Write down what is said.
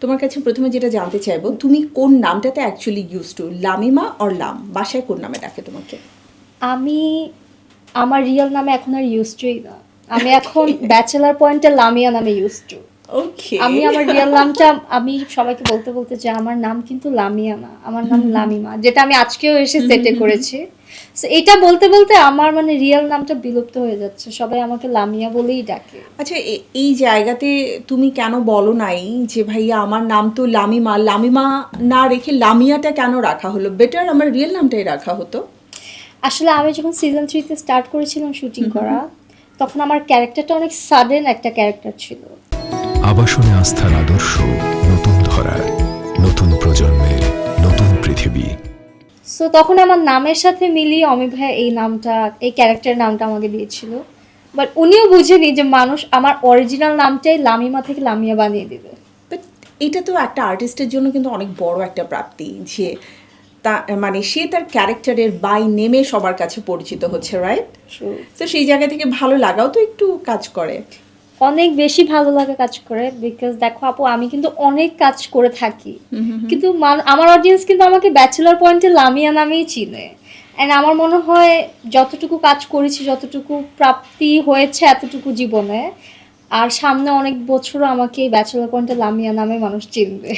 তোমার কাছে প্রথমে যেটা জানতে চাইব তুমি কোন নামটাতে actually use to Lamima or Lam? বাসায় কোন নামে ডাকে তোমাকে? আমি আমার রিয়েল নামে এখন আর ইউজ টুই না। আমি এখন ব্যাচেলার পয়েন্টে লামিয়া নামে ইউজ টু ওকে আমি আমার রিয়েল নামটা আমি সবাইকে বলতে বলতে যে আমার নাম কিন্তু লামিয়া না। আমার নাম লামিমা যেটা আমি আজকেও এসে সেটে করেছি। So, এটা বলতে বলতে আমার মানে রিয়েল নামটা বিলুপ্ত হয়ে যাচ্ছে। সবাই আমাকে লামিয়া বলেই ডাকে। আচ্ছা এ- এই জায়গাতে তুমি কেন বলো নাই যে ভাইয়া আমার নাম তো লামিমা লামিমা না রেখে লামিয়াটা কেন রাখা হলো? বেটার আমার রিয়েল নামটাই রাখা হতো। আসলে আমি যখন সিজন থ্রিতে স্টার্ট করেছিলাম শুটিং করা তখন আমার ক্যারেক্টারটা অনেক সাডেন একটা ক্যারেক্টার ছিল। আবাসনে আস্থার আদর্শ নতুন সো তখন আমার নামের সাথে মিলিয়ে অমিত ভাইয়া এই নামটা এই ক্যারেক্টার নামটা আমাকে দিয়েছিল। বাট উনিও বুঝেনি যে মানুষ আমার অরিজিনাল নামটাই লামিমা থেকে লামিয়া বানিয়ে দেবে। বাট এটা তো একটা আর্টিস্টের জন্য কিন্তু অনেক বড় একটা প্রাপ্তি যে তা মানে সে তার ক্যারেক্টারের বাই নেমে সবার কাছে পরিচিত হচ্ছে রাইট তো সেই জায়গা থেকে ভালো লাগাও তো একটু কাজ করে। অনেক বেশি ভালো লাগে কাজ করে বিকজ দেখো আপু আমি কিন্তু অনেক কাজ করে থাকি। কিন্তু আমার অডিয়েন্স কিন্তু আমাকে ব্যাচেলার পয়েন্টে লামিয়া নামেই চিনে। অ্যান্ড আমার মনে হয় যতটুকু কাজ করেছি যতটুকু প্রাপ্তি হয়েছে এতটুকু জীবনে আর সামনে অনেক বছরও আমাকে এই ব্যাচেলার পয়েন্টে লামিয়া নামে মানুষ চিনবে।